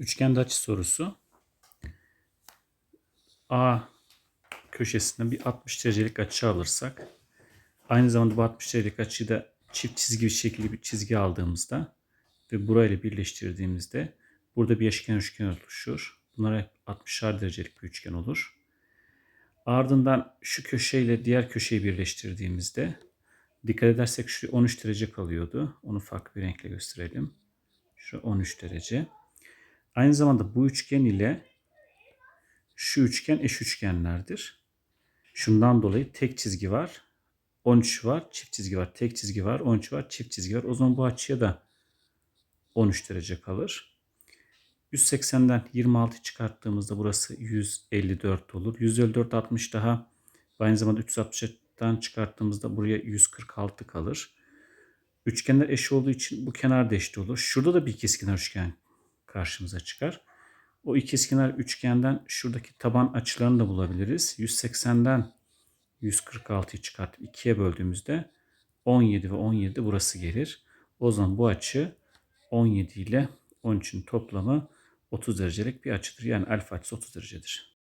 Üçgende açı sorusu. A köşesinden bir 60 derecelik açı alırsak aynı zamanda bu 60 derecelik açıyı da çift çizgi bir şekilde bir çizgi aldığımızda ve burayla birleştirdiğimizde burada bir eşkenar üçgen oluşur. Bunlar hep 60'ar derecelik bir üçgen olur. Ardından şu köşeyle diğer köşeyi birleştirdiğimizde dikkat edersek şu 13 derece kalıyordu. Onu farklı bir renkle gösterelim. Şu 13 derece. Aynı zamanda bu üçgen ile şu üçgen eş üçgenlerdir. Şundan dolayı tek çizgi var. 13 var, çift çizgi var, tek çizgi var, 13 var, çift çizgi var. O zaman bu açıya da 13 derece kalır. 180'den 26 çıkarttığımızda burası 154 olur. 154 60 daha aynı zamanda 360'dan çıkarttığımızda buraya 146 kalır. Üçgenler eş olduğu için bu kenar da eşit olur. Şurada da bir ikizkenar üçgen karşımıza çıkar. O ikizkenar üçgenden şuradaki taban açılarını da bulabiliriz. 180'den 146'yı çıkartıp 2'ye böldüğümüzde 17 ve 17 burası gelir. O zaman bu açı 17 ile 13'ün toplamı 30 derecelik bir açıdır. Yani alfa açısı 30 derecedir.